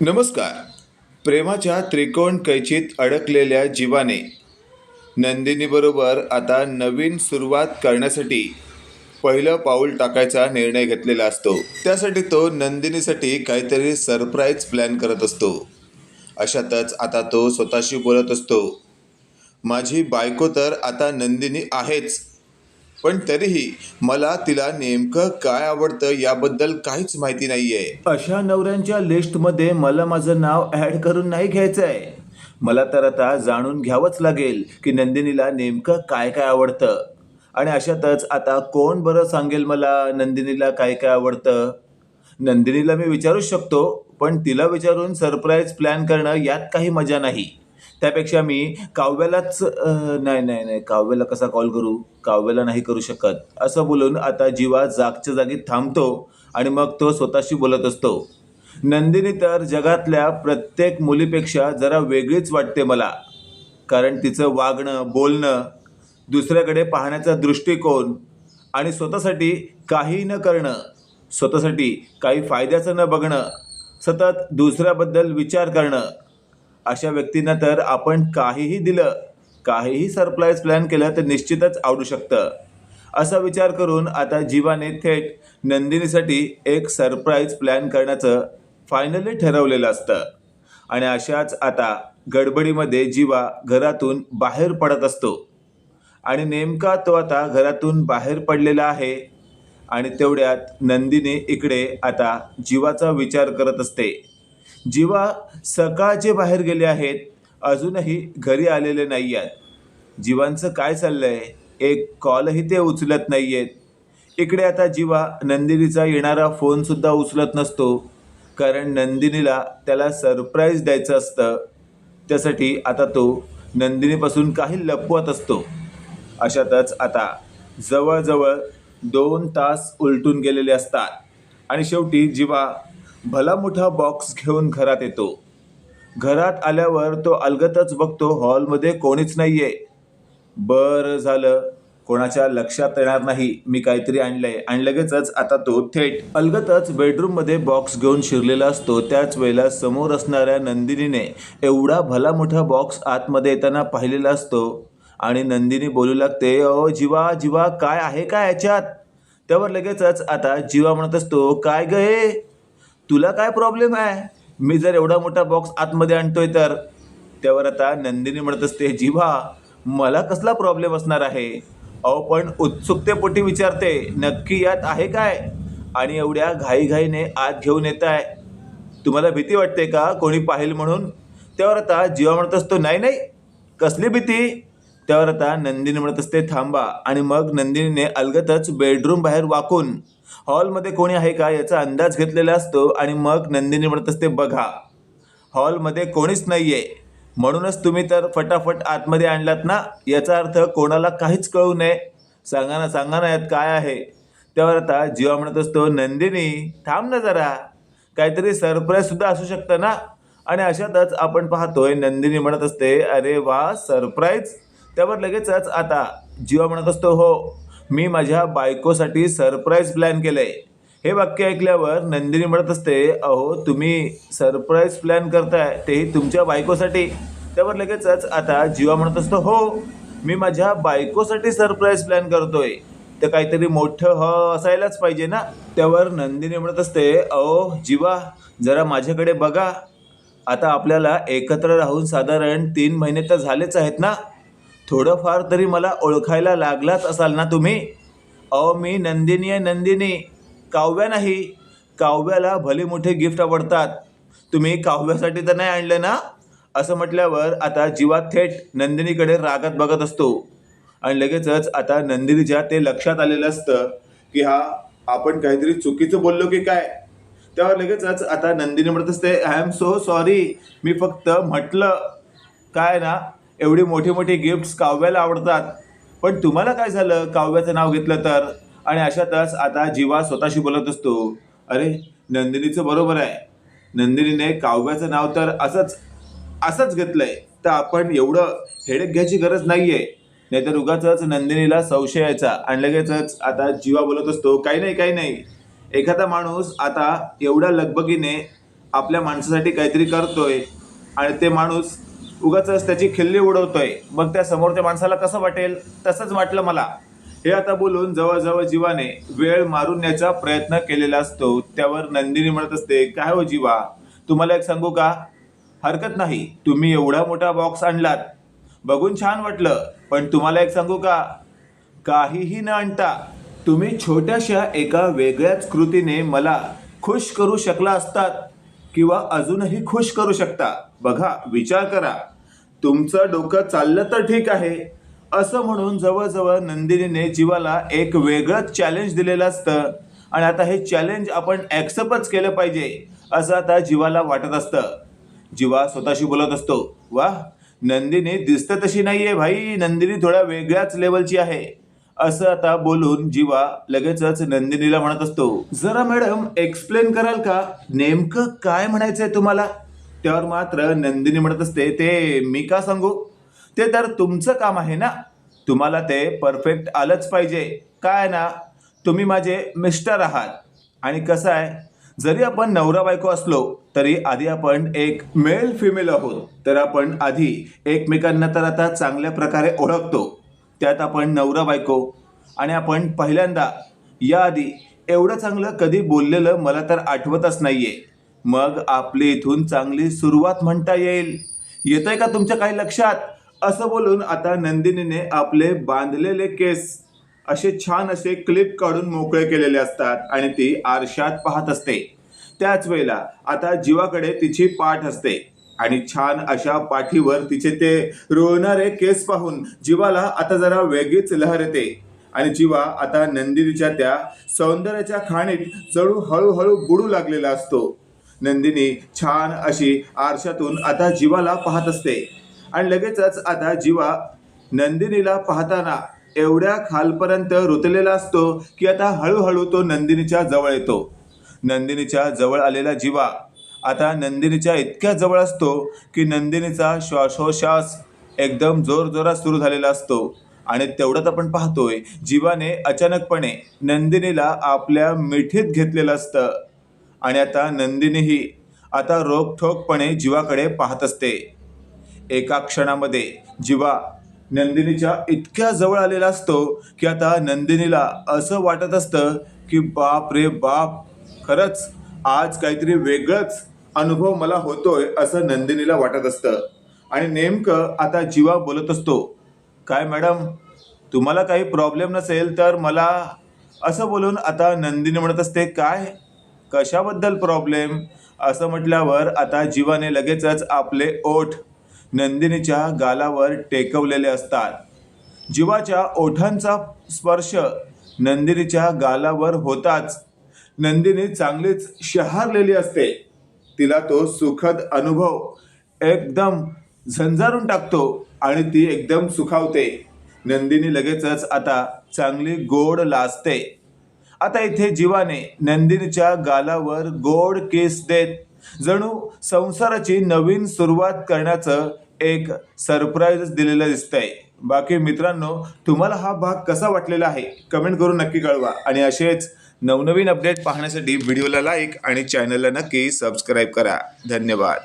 नमस्कार. प्रेमाच्या त्रिकोण कैचीत अडकलेल्या जीवाने नंदिनीबरोबर आता नवीन सुरुवात करण्यासाठी पहिलं पाऊल टाकायचा निर्णय घेतलेला असतो. त्यासाठी तो नंदिनीसाठी काहीतरी सरप्राईज प्लॅन करत असतो. अशातच आता तो स्वतःशी बोलत असतो. माझी बायको तर आता नंदिनी आहेच. पण तरीही मला तिला नेमकं काय आवडतं याबद्दल काहीच माहिती नाहीये. अशा नवऱ्यांच्या लिस्टमध्ये मला माझं नाव ॲड करून नाही घ्यायचं आहे मला तर आता जाणून घ्यावंच लागेल की नंदिनीला नेमकं काय काय आवडतं. आणि अशातच आता कोण बरं सांगेल मला नंदिनीला काय काय आवडतं? नंदिनीला मी विचारूच शकतो पण तिला विचारून सरप्राईज प्लॅन करणं यात काही मजा नाही. त्यापेक्षा मी काव्यालाच नाही नाही नाही काव्याला कसा कॉल करू? काव्याला नाही करू शकत. असं बोलून आता जीवा जागच्या जागी थांबतो आणि मग तो स्वतःशी बोलत असतो. नंदिनी तर जगातल्या प्रत्येक मुलीपेक्षा जरा वेगळीच वाटते मला. कारण तिचं वागणं बोलणं दुसऱ्याकडे पाहण्याचा दृष्टिकोन आणि स्वतःसाठी काही न करणं स्वतःसाठी काही फायद्याचं न बघणं सतत दुसऱ्याबद्दल विचार करणं अशा व्यक्तींना तर आपण काहीही दिलं काहीही सरप्राईज प्लॅन केलं तर निश्चितच आवडू शकतं. असा विचार करून आता जीवाने थेट नंदिनीसाठी एक सरप्राईज प्लॅन करण्याचं फायनली ठरवलेलं असतं. आणि अशाच आता गडबडीमध्ये जीवा घरातून बाहेर पडत असतो. आणि नेमका तो आता घरातून बाहेर पडलेला आहे आणि तेवढ्यात नंदिनी इकडे आता जीवाचा विचार करत असते. जेव्हा सकाळचे बाहेर गेले आहेत अजूनही घरी आलेले नाही आहेत जीवांचं काय चाललं आहे एक कॉलही ते उचलत नाही आहेत इकडे आता जीवा नंदिनीचा येणारा फोनसुद्धा उचलत नसतो. कारण नंदिनीला त्याला सरप्राईज द्यायचं असतं. त्यासाठी आता तो नंदिनीपासून काही लपवत असतो. अशातच आता जवळजवळ दोन तास उलटून गेलेले असतात. आणि शेवटी जीवा भला मोठा बॉक्स घेऊन घरात येतो. घरात आल्यावर तो अलगतच बघतो हॉलमध्ये कोणीच नाहीये. बरं झालं कोणाच्या लक्षात येणार नाही मी काहीतरी आणलंय. आणि लगेचच आता तो थेट अलगतच बेडरूममध्ये बॉक्स घेऊन शिरलेला असतो. त्याच वेळेला समोर असणाऱ्या नंदिनीने एवढा भला मोठा बॉक्स आतमध्ये येताना पाहिलेला असतो. आणि नंदिनी बोलू लागते ओ जीवा जीवा काय आहे का याच्यात? त्यावर लगेचच आता जीवा म्हणत असतो काय ग हे? तुला काय प्रॉब्लेम आहे? मी जर एवढा मोठा बॉक्स आतमध्ये आणतोय तर? त्यावर आता नंदिनी म्हणत असते जीवा मला कसला प्रॉब्लेम असणार आहे? अहो पण उत्सुकतेपोटी विचारते नक्की यात आहे काय? आणि एवढ्या घाईघाईने आत घेऊन येत आहे तुम्हाला भीती वाटते का कोणी पाहिल म्हणून? त्यावर आता जीवा म्हणत असतो नाही नाही कसली भीती? त्यावर आता नंदिनी म्हणत असते थांबा. आणि मग नंदिनीने अलगतच बेडरूम बाहेर वाकून हॉलमध्ये कोणी आहे का याचा अंदाज घेतलेला असतो आणि मग नंदिनी म्हणत असते बघा. हॉलमध्ये कोणीच नाही आहे म्हणूनच तुम्ही तर फटाफट आतमध्ये आणलात ना? याचा अर्थ कोणाला काहीच कळू नये. सांगा ना सांगा ना यात काय आहे? त्यावर आता जीवा म्हणत असतो नंदिनी थांब ना जरा. काहीतरी सरप्राईज सुद्धा असू शकतं ना? आणि अशातच आपण पाहतोय नंदिनी म्हणत असते अरे वा सरप्राईज त्यावर लगेचच आता जीवा म्हणत असतो हो. मी माझ्या बायकोसाठी सरप्राईज प्लॅन केलं आहे हे वाक्य ऐकल्यावर नंदिनी म्हणत असते अहो तुम्ही सरप्राईज प्लॅन करताय तेही तुमच्या बायकोसाठी. त्यावर लगेचच आता जीवा म्हणत असतो हो मी माझ्या बायकोसाठी सरप्राईज प्लॅन करतोय. तर काहीतरी मोठं ह असायलाच पाहिजे ना? त्यावर नंदिनी म्हणत असते अहो जीवा जरा माझ्याकडे बघा. आता आपल्याला एकत्र राहून साधारण तीन महिने तर झालेच आहेत ना? थोडंफार तरी मला ओळखायला लागलाच असाल ना तुम्ही? अहो मी नंदिनी आहे नंदिनी. काव्या नाही. काव्याला भले मोठे गिफ्ट आवडतात. तुम्ही काव्यासाठी तर नाही आणलं ना? असं म्हटल्यावर आता जीवा थेट नंदिनीकडे रागात बघत असतो. आणि लगेचच आता नंदिनीच्या ते लक्षात आलेलं असतं की हा आपण काहीतरी चुकीचं बोललो की काय? त्यावर लगेचच आता नंदिनी म्हणत असते आय एम सो सॉरी मी फक्त म्हटलं. काय ना? एवढी मोठी मोठी गिफ्ट्स काव्याला आवडतात. पण तुम्हाला काय झालं? काव्याचं नाव घेतलं तर? आणि अशातच आता जीवा स्वतःशी बोलत असतो. अरे नंदिनीचं बरोबर आहे. नंदिनीने काव्याचं नाव तर असंच असंच घेतलंय. तर आपण एवढं हेडेक घ्यायची गरज नाहीये. नाहीतर उगाच नंदिनीला संशय यायचा. आणि लगेचच आता जीवा बोलत असतो काही नाही काही नाही. एखादा माणूस आता एवढ्या लगबगीने आपल्या माणसासाठी काहीतरी करतोय आणि ते माणूस उगाच त्याची खिल्ली उडवतोय. मग त्या समोरच्या माणसाला कसं वाटेल? तसंच वाटलं मला. हे आता बोलून जवळजवळ जीवाने वेळ मारून न्यायचा प्रयत्न केलेला असतो. त्यावर नंदिनी म्हणत असते काय हो जीवा? तुम्हाला एक सांगू का? हरकत नाही. तुम्ही एवढा मोठा बॉक्स आणलात. बघून छान वाटलं. पण तुम्हाला एक सांगू का? काहीही न आणता तुम्ही छोट्याशा एका वेगळ्याच कृतीने मला खुश करू शकला असतात किंवा अजूनही खुश करू शकता. बघा विचार करा. तुमचं डोकं चाललं तर ठीक आहे. असं म्हणून जवळजवळ नंदिनीने जीवाला एक वेगळंच चॅलेंज दिलेलं असतं. आणि आता हे चॅलेंज आपण ॲक्सेप्टच केलं पाहिजे असं आता जीवाला वाटत असतं. जीवा स्वतःशी बोलत असतो वा नंदिनी दिसतं तशी नाहीये भाई नंदिनी थोड्या वेगळ्याच लेवलची आहे. असं आता बोलून जीवा लगेचच नंदिनीला म्हणत असतो जरा मॅडम एक्सप्लेन कराल का? नेमकं काय म्हणायचंय तुम्हाला? त्यावर मात्र नंदिनी म्हणत असते ते मी का सांगू? ते तर तुमचं काम आहे ना? तुम्हाला ते परफेक्ट आलंच पाहिजे. काय ना? तुम्ही माझे मिस्टर आहात. आणि कसं आहे? जरी आपण नवरा बायको असलो तरी आधी आपण एक मेल फिमेल आहोत. तर आपण आधी एकमेकांना तर आता चांगल्या प्रकारे ओळखतो. त्यात आपण नवरा बायको. आणि आपण पहिल्यांदा याआधी एवढं चांगलं कधी बोललेलं मला तर आठवतच नाही आहे मग आपली इथून चांगली सुरुवात म्हणता येईल. येतंय का तुमच्या काही लक्षात? असं बोलून आता नंदिनीने आपले बांधलेले केस असे छान असे क्लिप काढून मोकळे केलेले असतात आणि ती आरशात पाहत असते. त्याच वेळेला आता जीवाकडे तिची पाठ असते आणि छान अशा पाठीवर तिचे ते रोवणारे केस पाहून जीवाला आता जरा वेगळीच लहर येते. आणि जीवा आता नंदिनीच्या त्या सौंदर्याच्या खाणीत जणू हळूहळू बुडू लागलेला असतो. नंदिनी छान अशी आरशातून आता जीवाला पाहत असते. आणि लगेचच आता जीवा नंदिनीला पाहताना एवढ्या खालपर्यंत रुतलेला असतो की आता हळूहळू तो नंदिनीच्या जवळ येतो. नंदिनीच्या जवळ आलेला जीवा आता नंदिनीच्या इतक्या जवळ असतो की नंदिनीचा श्वासोश्वास एकदम जोरजोरात सुरू झालेला असतो. आणि तेवढ्यात आपण पाहतोय जीवाने अचानकपणे नंदिनीला आपल्या मिठीत घेतलेलं असतं. आणि आता नंदिनीही आता रोखठोकपणे जीवाकडे पाहत असते. एका क्षणामध्ये जीवा नंदिनीच्या इतक्या जवळ आलेला असतो की आता नंदिनीला असं वाटत असतं की बाप रे बाप खरंच आज काहीतरी वेगळंच अनुभव मला होतोय असं नंदिनीला वाटत असतं. आणि नेमकं आता जीवा बोलत असतो काय मॅडम तुम्हाला काही प्रॉब्लेम नसेल तर मला असं बोलून आता नंदिनी म्हणत असते काय कशाबद्दल प्रॉब्लेम असं म्हटल्यावर आता जीवाने लगेचच आपले ओठ नंदिनीच्या गालावर टेकवलेले असतात. जीवाच्या ओठांचा स्पर्श नंदिनीच्या गालावर होताच. नंदिनी चांगलीच शहारलेली असते. तिला तो सुखद अनुभव एकदम झंझारून टाकतो आणि ती एकदम सुखावते. नंदिनी लगेचच आता चांगली गोड लाजते. आता इथे जीवाने नंदिनीच्या गालावर गोड केस देत जणू संसाराची नवीन सुरुवात करण्याचं एक सरप्राईज दिलेलं दिसतंय. बाकी मित्रांनो तुम्हाला हा भाग कसा वाटलेला आहे? कमेंट करून नक्की कळवा. आणि असेच नवनवीन अपडेट पाहण्यासाठी व्हिडिओला लाईक आणि चॅनलला नक्की सबस्क्राईब करा. धन्यवाद.